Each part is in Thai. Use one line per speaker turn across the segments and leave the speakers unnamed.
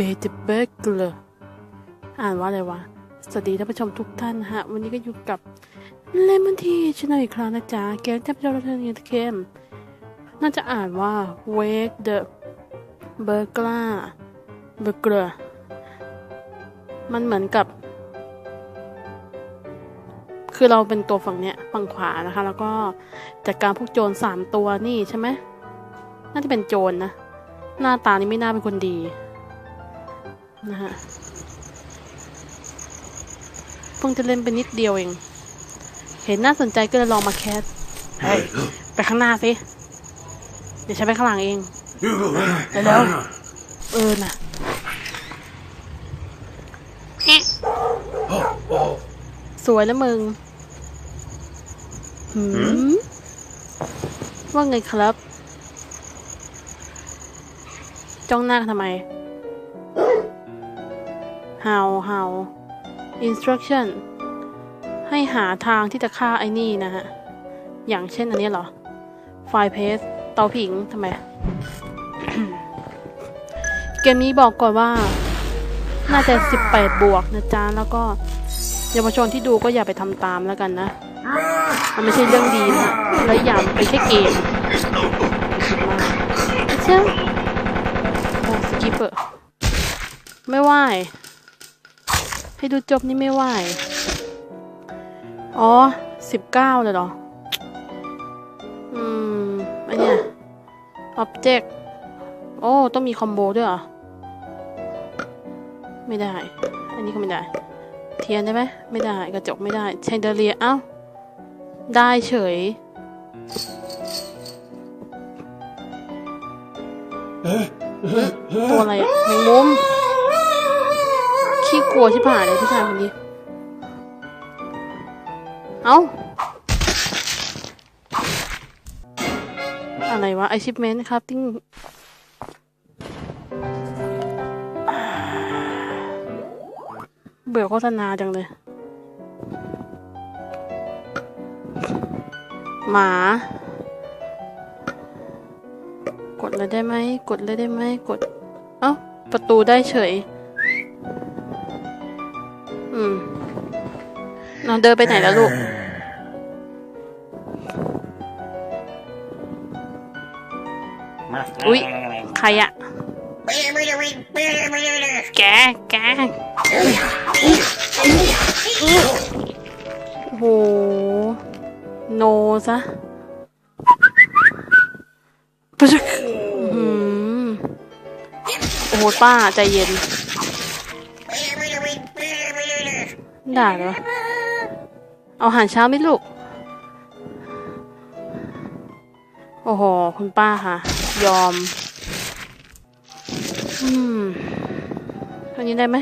Wait the burglar อ่านว่าอะไรวะ สวัสดีท่านผู้ชมทุกท่านนะฮะ วันนี้ก็อยู่กับเลมอนทีชแนลอีกครั้งนะจ๊ะ เกมท่านผู้ชมทุกท่านนี้เกมน่าจะอ่านว่า Wake the burglar burglar มันเหมือนกับ คือเราเป็นตัวฝั่งเนี้ย ฝั่งขวานะคะ แล้วก็จัดการพวกโจรสามตัวนี่ใช่ไหม น่าจะเป็นโจรนะหน้าตานี่ไม่น่าเป็นคนดี นะฮะเพิ่งจะเล่นไปนิดเดียวเอง เห็นน่าสนใจก็เลยลองมาแคสเฮ้ยไปข้างหน้าสิ เดี๋ยวฉันไปข้างหลังเองเร็วๆเออน่ะแอะสวยแล้วมึงหืมว่าไงครับ จ้องหน้ากันทำไม how how instruction ให้หาทางที่จะฆ่าไอ้นี่นะฮะ อย่างเช่นอันนี้เหรอ ไฟเพสเตาผิงทำไม เกมนี้บอกก่อนว่า น่าจะ 18 บวกนะจ๊ะ แล้วก็เยาวชนที่ดูก็อย่าไปทำตามแล้วกันนะ มันไม่ใช่เรื่องดีนะและอย่าไปแค่เกมเชื่อโอ้สกิปเปอร์ไม่ไหว ให้ดูจบนี่ไม่ไหว อ๋อสิบเก้าเลยเหรอ อืม อันเนี้ย object โอ้ ต้องมีคอมโบด้วยเหรอ ไม่ได้ อันนี้ก็ไม่ได้ เทียนได้ไหม ไม่ได้ กระจกไม่ได้เชนเดเลียเอ้า ได้เฉยตัวอะไรอะแมงมุม ขี้กลัวชิบหายเลยผู้ชายคนนี้ เอ้า อะไรวะ achievement ครับติ้งเบื่อโฆษณาจังเลย หมา กดเลยได้ไหม กดเลยได้ไหม กด เอ้า ประตูได้เฉย น้องเดินไปไหนแล้วลูกอุ๊ยใครอะ แก แก โอ้โห โนซะปะชึกโอ้โหป้าใจเย็น ด่าเหรอ เอาอาหารเช้าไหมลูก โอ้โห คุณป้าค่ะ ยอม อืมเท่านี้ได้ไหม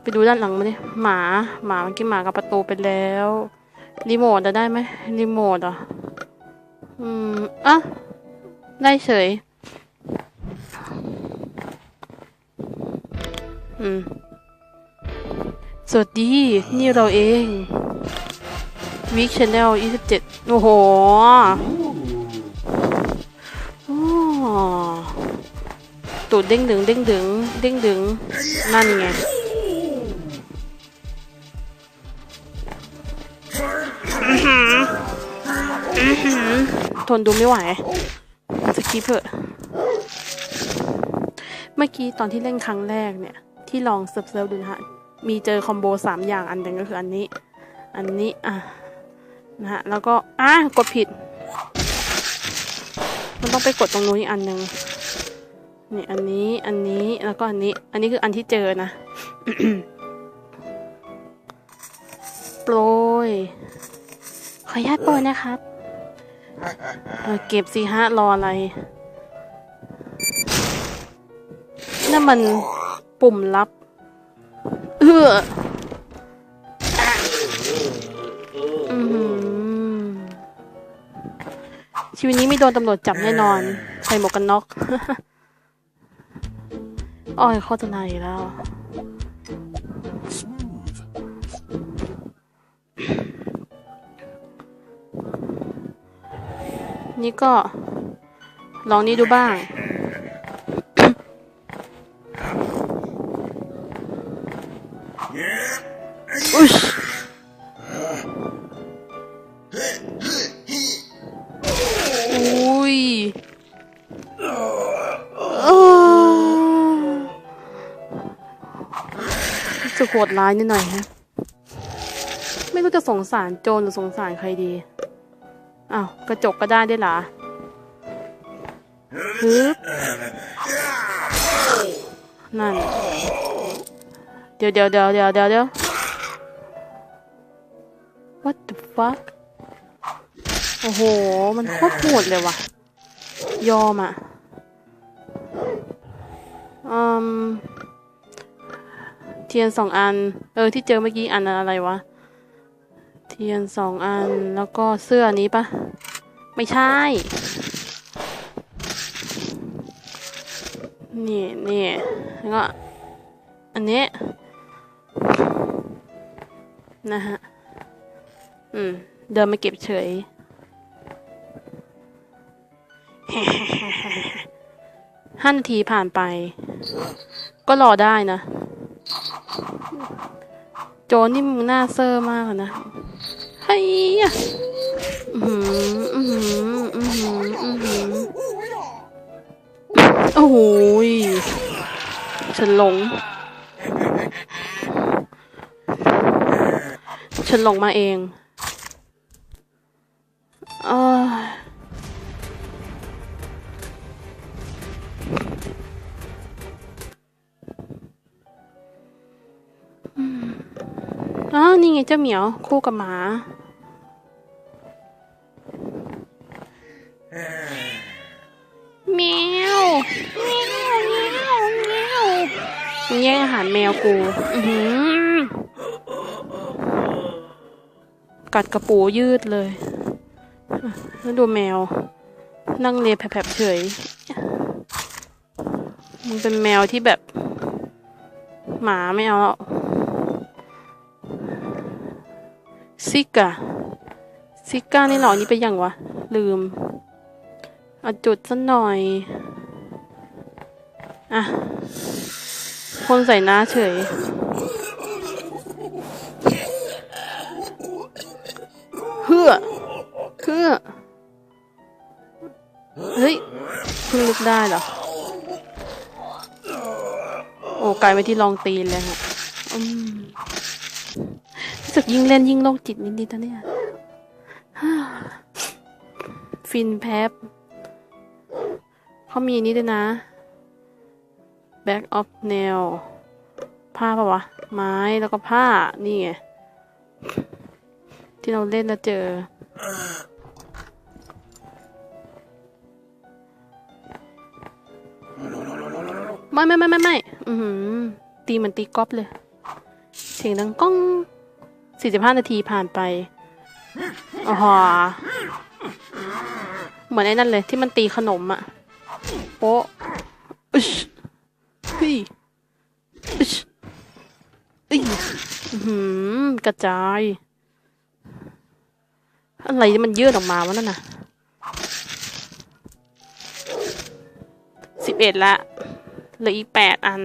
ไปดูด้านหลังมาดิ หมา หมามื่อกี้หมากับประตูไปแล้ว รีโมทจะได้ไหม รีโมทอะ อืม อะ ได้เฉย อืม สวัสดี นี่เราเอง วิกชแนลยี่สิบเจ็ดโอ้โหโอ้ตูดเด้งดึงเด้งดึงเด้งดึงนั่นไงอือหืออือหือทนดูไม่ไหวสกิปเถอะ เมื่อกี้ตอนที่เล่นครั้งแรกเนี่ย ที่ลองเซิร์ฟเซิร์ฟดูนะฮะ มีเจอคอมโบสามอย่างอันหนึ่งก็คืออันนี้ อันนี้อะ นะฮะ แล้วก็อะกดผิด มันต้องไปกดตรงนู้นอีกอันหนึ่งนี่อันนี้ อันนี้ แล้วก็อันนี้ อันนี้คืออันที่เจอนะ โปรย ขออนุญาตโปรยนะครับเเก็บสิฮะรออะไร นั่นมันปุ่มลับ เออ ชีวิตนี้ไม่โดนตำรวจจับแน่นอน ใส่หมวกกันน็อกอ้อยโฆษณาอีกแล้ว นี่ก็ ลองนี้ดูบ้าง ดร้ายนิดหน่อยฮะ ไม่รู้จะสงสารโจรหรือสงสารใครดี อ้าวกระจกก็ได้ได้หรอฮึบนั่น เดี๋ยวเดี๋ยวเดี๋ยวเดี๋ยวเดี๋ยวเดี๋ยว what the fuck โอ้โห มันโคตรโหดเลยว่ะ ยอมอะ อืม ทียนสองอัน เออที่เจอเมื่อกี้อันนั้นอะไรวะ เทียนสองอันแล้วก็เสื้อนี้ปะไม่ใช่ นี่นี่แล้วก็อันนี้นะฮะ อืม เดินมาเก็บเฉย ห้านาทีผ่านไป ก็รอได้นะ โจรนี่มึงหน้าเซอร์มากเลยนะเฮ้ยอะอือหืออือหืออือหืออือหือโอ้โหยฉันหลง ฉันหลงมาเอง เอ้ยอื อ้าวนี่ไงเจ้าเหมียว คู่กับหมา แมวแมวแมวแมวมึงแย่งอาหารแมวกู อือหือกัดกระปูยืดเลย แล้วดูแมว นั่งเลียแผลบเฉยมึงเป็นแมวที่แบบ หมาไม่เอา ซิก้าซิก้านี่หรอนี่เป็นยังวะ ลืมเอาจุดสักหน่อย อะพ่นใส่หน้าเฉย เฮือเฮือเฮ้ยเพิ่งนึกได้เหรอ โอ้กลายไปที่ลองตีนเลยฮะ สึกยิ่งเล่นยิ่งโรคจิตนิดๆนะเนี่ยฟินแพบเขามีนี้ด้วยนะ back of nail ผ้าปะวะ ไม้แล้วก็ผ้า นี่ไง ที่เราเล่นแล้วเจอ ไม่ไม่ไม่ไม่ไม่ตีเหมือนตีกอล์ฟเลย เสียงดังก้อง สี่สิบห้านาทีผ่านไปอ๋อเหมือนไอ้นั่นเลยที่มันตีขนมอะโป๊ะอึชเฮ้อึชอึยอื้อหือกระจาย อะไรที่มันยืดออกมาวะนั่นน่ะสิบเอ็ดละเหลืออีกแปดอัน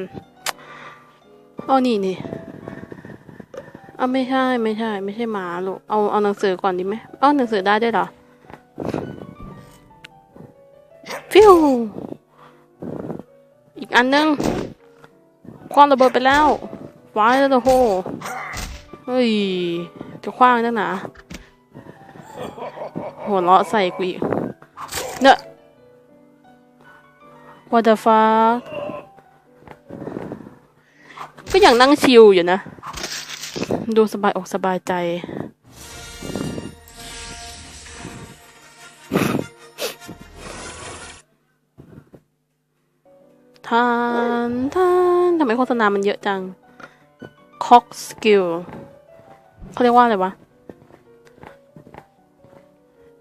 เอนี่นี่ อาไม่ใช่ไม่ใช่ ไม่ใช่หมาลูก เอาเอาหนังสือก่อนดีไหมเอาหนังสือได้ด้วยเหรอ ฟิว อีกอันนึง ความระเบิดไปแล้วว้แล้วโหเฮ้ย จะคว้างนักหนาหัวเราะใส่กูอีกเนอะ what the fuck ก็ยังนั่งชิลอยู่นะ ดูสบายอกสบายใจ ทานทานทำไมโฆษณามันเยอะจัง cock skill เขาเรียกว่าอะไรวะ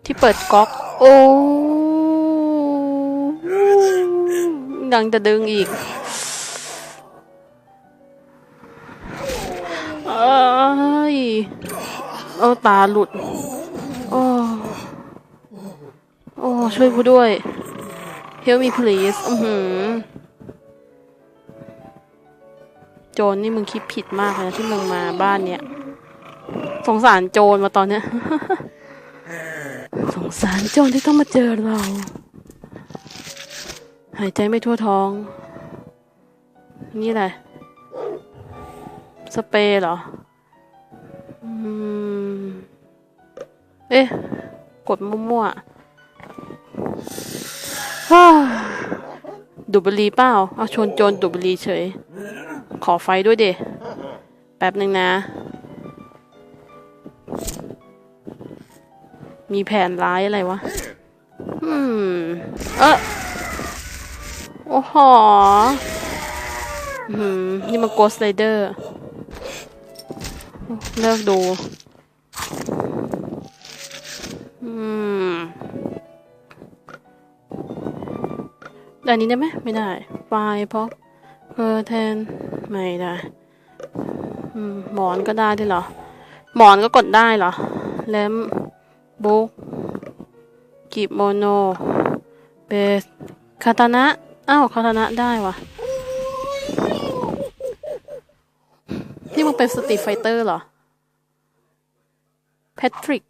ที่เปิดก๊อกโอ้ยังจะดึงอีก เอาตาหลุด โอ้โอ้ช่วยกูด้วย Help me please อือหือโจรนี่มึงคิดผิดมากเลยนะที่มึงมาบ้านเนี้ย สงสารโจรมาตอนเนี้ย สงสารโจรที่ต้องมาเจอเรา หายใจไม่ทั่วท้อง นี่แหละสเปรย์เหรออื เอ๊ะ กดมั่วๆฮ่าดูดบุหรีเปล่าเอาชวนโจรดูดบุหรีเฉย ขอไฟด้วยเดแป๊บหนึ่งนะ มีแผนร้ายอะไรวะ อืม เออโอ้โหอืมนี่มันโกสไลเดอร์ เลิกดู อันนี้ได้ไหมไม่ได้ไฟเพราะเพอร์เทนไม่ได้หมอนก็ได้ด้วยเหรอ หมอนก็กดได้เหรอแลมบุ๊กกิโมโน เบส คาตานะ อ้าว คาตานะได้วะนี่มึงเป็นสตรีไฟเตอร์เหรอ แพทริก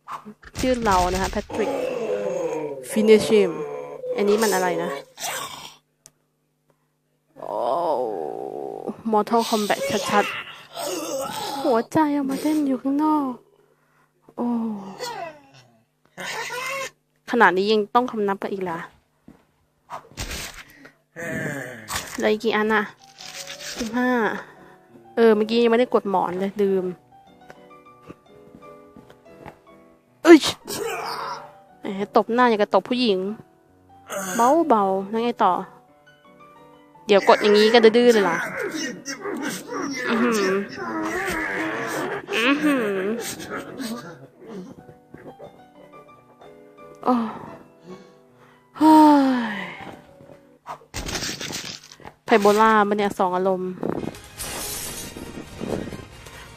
ชื่อเรานะคะ แพทริก ฟินิชิม อันนี้มันอะไรนะ โอ้ Mortal Kombat ชัดๆ หัวใจเอามาเต้นอยู่ข้างนอก โอ้ ขนาดนี้ยังต้องคำนับกันอีกล่ะเหลยกี่อันอะสิบห้า เออ เมื่อกี้ยังไม่ได้กดหมอนเลยลืมเอ้ยตบหน้าอย่างกับตบผู้หญิง เบาเบาๆแล้วไงต่อ เดี๋ยวกดอย่างนี้ก็ดื้อๆเลยล่ะ อือหืออือหือโอ้เฮ้ยไพโบล่ามันเนี่ยสองอารมณ์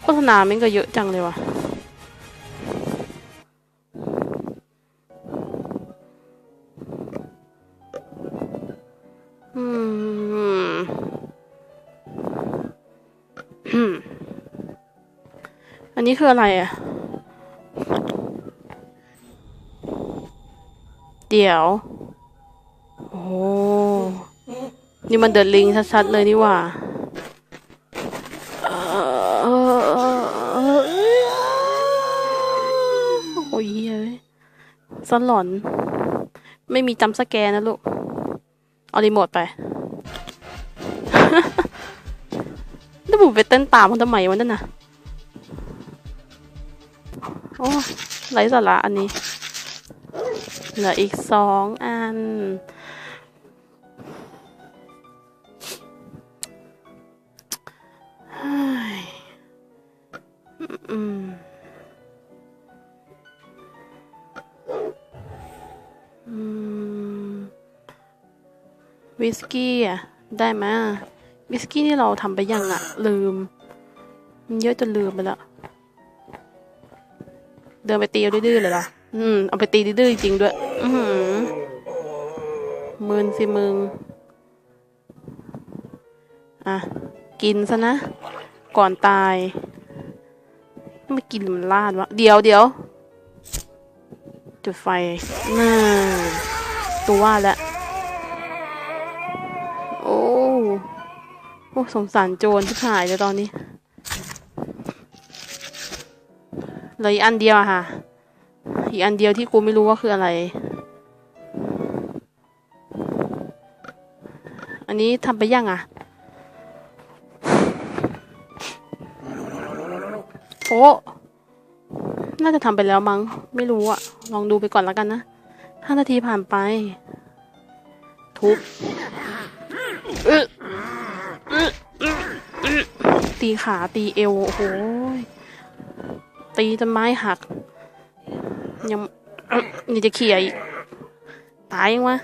โฆษณามันก็เยอะจังเลยว่ะ นี้คืออะไรอะ เดี๋ยว โอ้นี่มันเดอะลิงชัดๆเลยนี่ว่าเอ่อโอ้ยเฮ้ยสลอน ไม่มีจำสแกนนะลูก เอารีโมทไปแล้วผมไปเต้นตามมันทำไมวะนั่นน่ะ ไร้สาระอันนี้ เหลืออีกสองอัน อืมวิสกี้อะ ได้ไหมวิสกี้นี่เราทำไปยังอะ ลืม มันเยอะจนลืมไปแล้ว เดินไปตีเอาดื้อๆเลยล่ะ อืม เอาไปตีดื้อจริงด้วย อือหือมึนสิมึง อะ กินซะนะ ก่อนตาย ไม่กินมันลาดวะ เดี๋ยวเดี๋ยว จุดไฟน่าตัวว่าแล้วโอ้ โอ้ สงสารโจรที่หายเลยตอนนี้ เลยอันเดียวอะค่ะ อีกอันเดียวที่กูไม่รู้ว่าคืออะไร อันนี้ทำไปยังอะโอ้น่าจะทำไปแล้วมั้ง ไม่รู้อะลองดูไปก่อนแล้วกันนะห้านาทีผ่านไป ทุบตีขาตีเอว โอ้โห ตีจนไม้หัก ยังอึะนี่จะเขี่ยอีก ตายยังวะ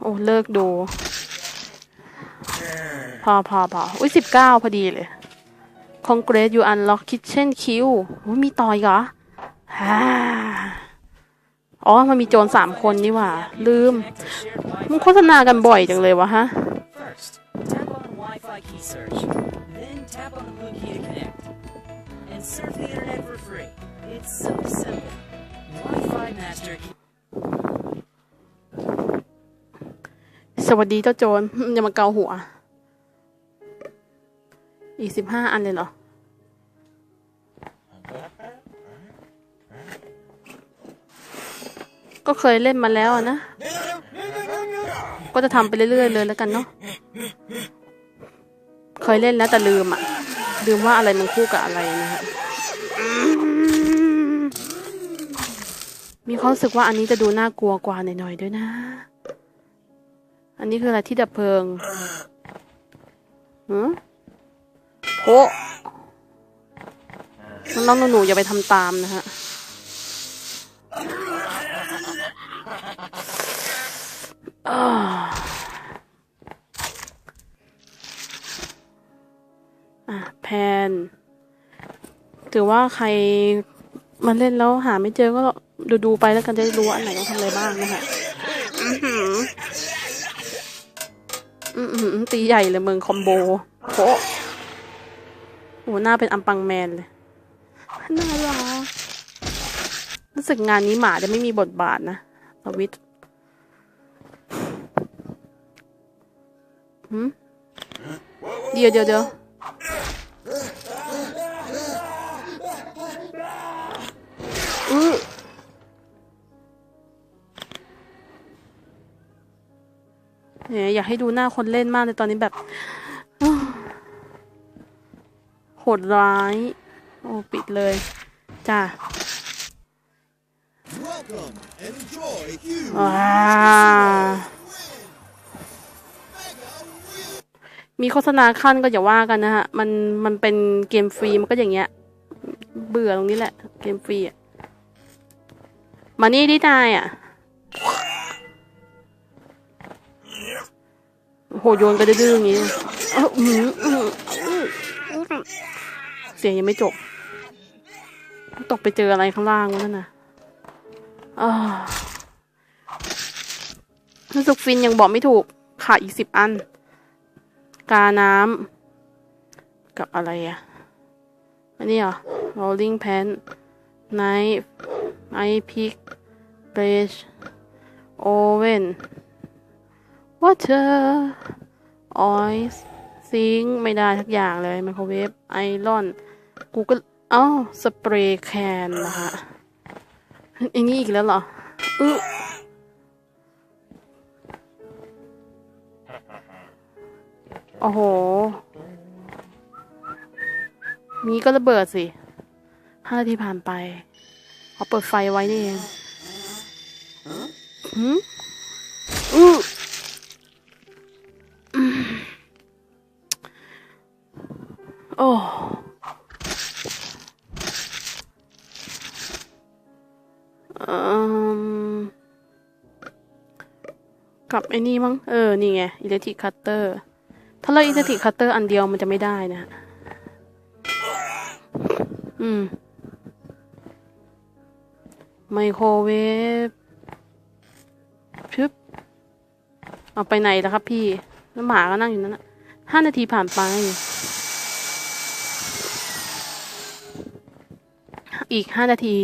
โอ้ เลิกดู พอพอพออุ้ยสิบเก้าพอดีเลย Congress you unlock kitchen Q โอ้ยมีต่ออีกเหรอฮ่าอ๋อ มันมีโจรสามคนนี่หว่า ลืม มึงโฆษณากันบ่อยจังเลยวะฮะ
First, tap on Wi-Fi key search. Then tap on the blue key to connect. And surf the internet for free. It's so simple. Wi-Fi Master
สวัสดีเจ้าโจรอย่ามาเกาหัว อีกสิบห้าอันเลยเหรอ ก็เคยเล่นมาแล้วนะ ก็จะทำไปเรื่อยๆเลยแล้วกันเนาะ เคยเล่นแล้วแต่ลืมอะ ลืมว่าอะไรมันคู่กับอะไรนะฮะมีความรู้สึกว่าอันนี้จะดูน่ากลัวกว่าหน่อยๆด้วยนะ อันนี้คืออะไรที่ดับเพลิงหืมโพน้องๆหนูๆอย่าไปทำตามนะฮะอ่า น ถือว่าใครมาเล่นแล้วหาไม่เจอก็ดูดูๆไปแล้วกันจะรู้ว่าอันไหนต้องทำอะไรบ้างนะคะอื้อหืออือหือตีใหญ่เลยเมืองคอมโบโคโอ้หน้าเป็นอัมปังแมนเลยน่ารักรู้สึกงานนี้หมาจะไม่มีบทบาทนะสวิตเดี๋ยวเดี๋ยวเดี๋ยว อื้อเนี่ยอยากให้ดูหน้าคนเล่นมากเลยตอนนี้แบบโหดร้าย โอ้ปิดเลยจ้าว้ามีโฆษณาขั้นก็อย่าว่ากันนะฮะ มันมันเป็นเกมฟรีมันก็อย่างเงี้ย เบื่อตรงนี้แหละ เกมฟรีอะ มานี่ดินายอะโหโยนกันดื้อๆอย่างงี้เสียงยังไม่จบ ตกไปเจออะไรข้างล่างวะนั่นน่ะอ้าวรู้สึกฟินยังบอกไม่ถูก ขาดอีกสิบอัน กาน้ำกับอะไรอะ อันนี้เหรอ rolling pan knife ice pick brush oven water oil ซิงไม่ได้ทักอย่างเลยไมโครเวฟไอรอนกูก็เอ้าสเปรย์แคนนะคะอันนี้อีกแล้วเหรออึโอ้โห มีก็ระเบิดสิห้านาทีผ่านไป เอาเปิดไฟไว้นี่เองหืมอื้ออืมโอ้อืมกับไอ้นี่มั้ง เออ นี่ไง อิเล็กทริกคัตเตอร์ ถ้าเราอิเล็กทริกคัตเตอร์อันเดียวมันจะไม่ได้นะ อืม ไมโครเวฟชึบเอาไปไหนแล้วครับพี่แล้วหมาก็นั่งอยู่นั่นนะห้านาทีผ่านไป อีกห้านาที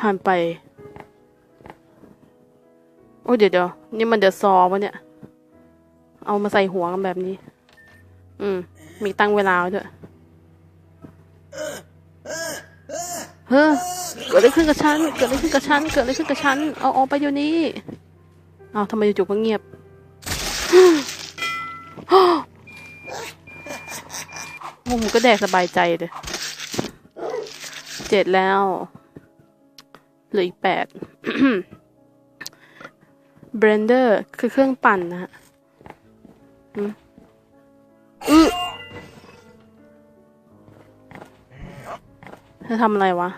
ผ่านไป โอ้เดี๋ยวเดี๋ยวนี่มันเดือดซอวะเนี่ย เอามาใส่หัวกันแบบนี้ อืม มีตั้งเวลาด้วย เฮ้อเกิดอะไรขึ้นกับฉัน เกิดอะไรขึ้นกับฉัน เกิดอะไรขึ้นกับฉัน เอาออกไปเดี๋ยวนี้ เอาทำไมจู่ๆก็เงียบโอ้โหก็แดกสบายใจเลย เจ็ดแล้ว เหลืออีกแปดเบรนเดอร์คือเครื่องปั่นนะฮะอืมอื้ จะทำอะไรวะ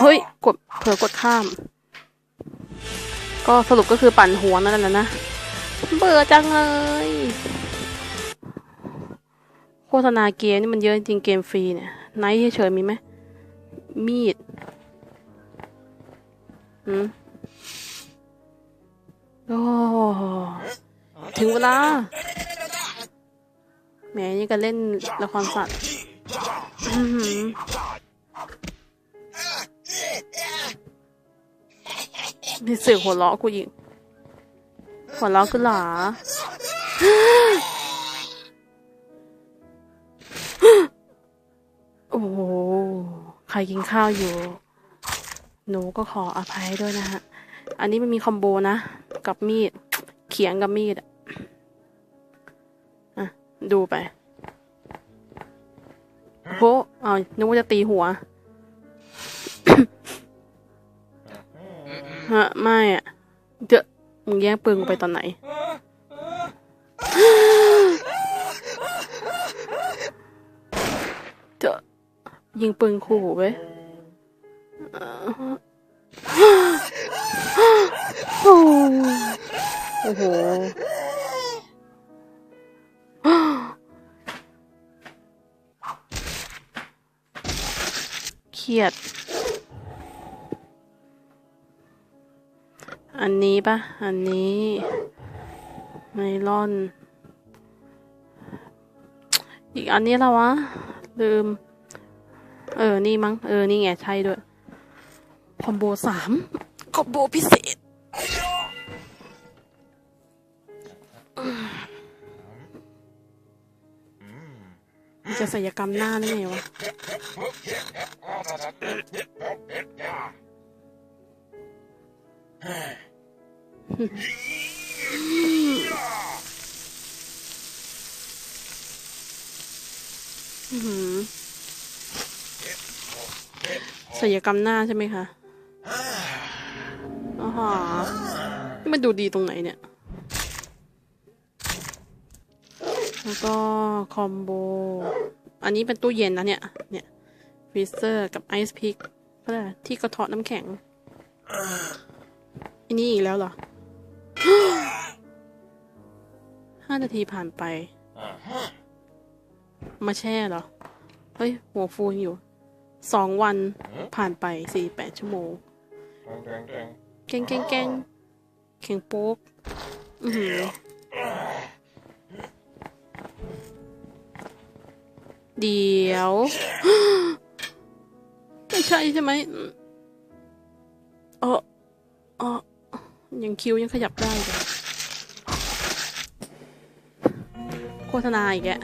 เฮ้ย กด เผลอกดข้าม ก็สรุปก็คือปั่นหัวนั่นแหละนะ เบื่อจังเลย โฆษณาเกมนี่มันเยอะจริงเกมฟรีเนี่ย ไนท์เฉยมีไหม มีดอืมโอ้ถึงเวลาแหมนี่ก็เล่นละครสัตว์ มีเสียงหัวเราะกูอีกหัวเราะกูหลาโอ้โหใครกินข้าวอยู่ หนูก็ขออภัยด้วยนะฮะ อันนี้มันมีคอมโบนะ กับมีด เขียงกับมีดอะอะ ดูไปโหเอานึกว่าจะตีหัว ฮะไม่อะเดี๋ยวมึงแย่งปืนกูไปตอนไหน เดี๋ยวยิงปืนขู่เว้ยโอ้โหเครียด อันนี้ปะอันนี้ไนลอน อีกอันนี้แล้วะ ลืม เออ นี่มั้ง เออ นี่ไง ใช่ด้วย คอมโบสาม คอมโบพิเศษ จะศัลยกรรมหน้าได้ไงวะ ศัลยกรรมหน้าใช่ไหมคะอ๋อนี่มันดูดีตรงไหนเนี่ย แล้วก็คอมโบ อันนี้เป็นตู้เย็นนะเนี่ย เนี่ยฟรีเซอร์กับไอซ์พิกก็ได้ที่กระเทาะน้ำแข็งอันนี้อีกแล้วเหรอ ห้านาทีผ่านไป มาแช่เหรอ เฮ้ย หัวฟูอยู่ สองวันผ่านไปสี่แปดชั่วโมง แกงแกงแกงแข็งโป๊กอือหือเดี๋ยว ไม่ใช่ใช่ไหมอืมเออเออ ยังคิ้วยังขยับได้เลยโฆษณาอีกแกะ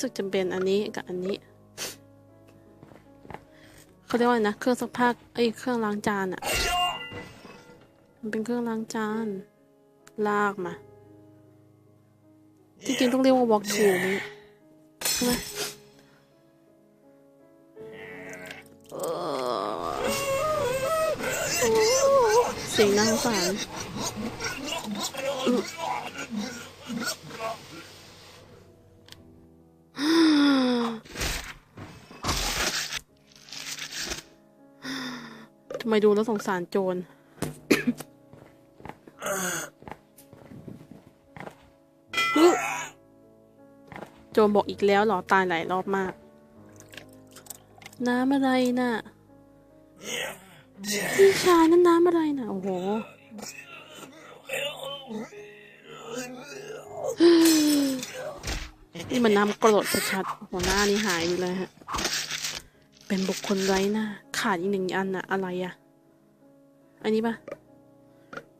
สึกจำเป็นอันนี้กับอันนี้เขาเรียกว่าไรนะ เครื่องซักผ้าเอ้เครื่องล้างจานอะมันเป็นเครื่องล้างจาน ลากมา จริงๆต้องเรียกว่า walk to มั้ยใช่ไหมเออเสียงน่าสงสารทำไมดูแล้วสงสารโจร โจมบอกอีกแล้วหรอตายหลายรอบมาก น้ำอะไรน่ะพี่ชายนั่นน้ำอะไรน่ะ โอ้โหนี่มันน้ำกรดชัดๆหัวหน้านี่หายไปเลยฮะ เป็นบุคคลไร้หน้า ขาดอีกหนึ่งอันน่ะ อะไรอะ อันนี้ปะ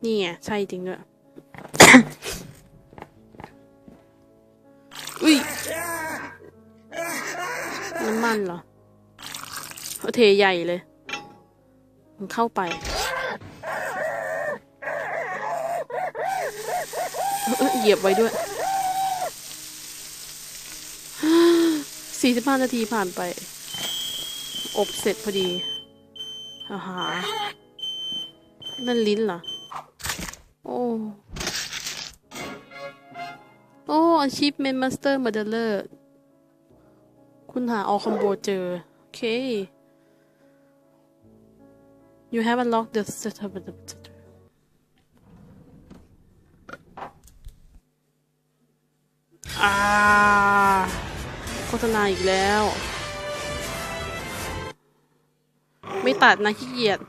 นี่ไงใช่จริงด้วย อุ้ยน้ำมันเหรอเาเทใหญ่เลย มันเข้าไปเอ้ยเหยียบไว้ด้วยสี่สิบห้านาทีผ่านไป อบเสร็จพอดีอาหานั่นลิ้นเหรอ โอ้ โอ้ achievement master modeler คุณหาออคอมโบเจอ โอเค you have unlocked the setup อ่าโฆษณาอีกแล้ว ไม่ตัดนะขี้เกียจ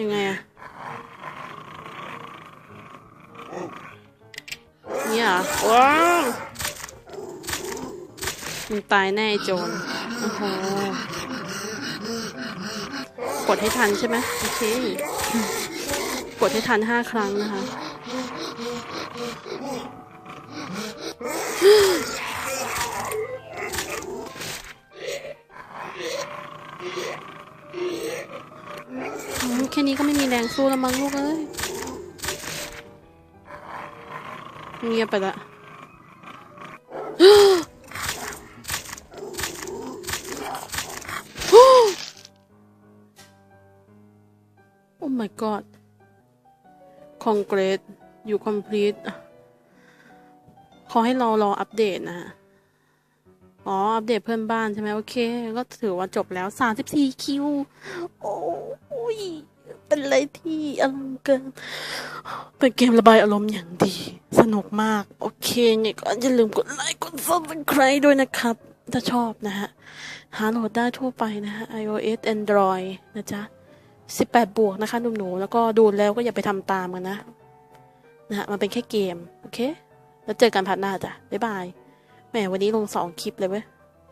ยังไงอะ เนี่ยเหรอ ว้าวมึงตายแน่โจรโอ้โหกดให้ทันใช่ไหมโอเค กดให้ทันห้าครั้งนะคะ แค่นี้ก็ไม่มีแรงสู้แล้วมั้งลูกเอ้ เงียบไปละโอ้ my god congrats you complete ขอให้รอรออัปเดตนะฮะอ๋อ อัปเดตเพื่อนบ้านใช่ไหมโอเค ก็ถือว่าจบแล้ว 34 คิว โอ้ย เป็นอะไรที่อารมณ์เกิน เป็นเกมระบายอารมณ์อย่างดี สนุกมาก โอเคเนี่ยก็อย่าลืมกดไลค์กด subscribe ด้วยนะครับ ถ้าชอบนะฮะ หาโหลดได้ทั่วไปนะฮะ iOS Android นะจ๊ะ 18 บวกนะคะหนุ่มหนูแล้วก็ดูแล้วก็อย่าไปทำตามกันนะ นะฮะ มันเป็นแค่เกม โอเค แล้วเจอกันผ่านหน้าจ้ะ บ๊ายบาย แหมวันนี้ลงสองคลิปเลยเว้ย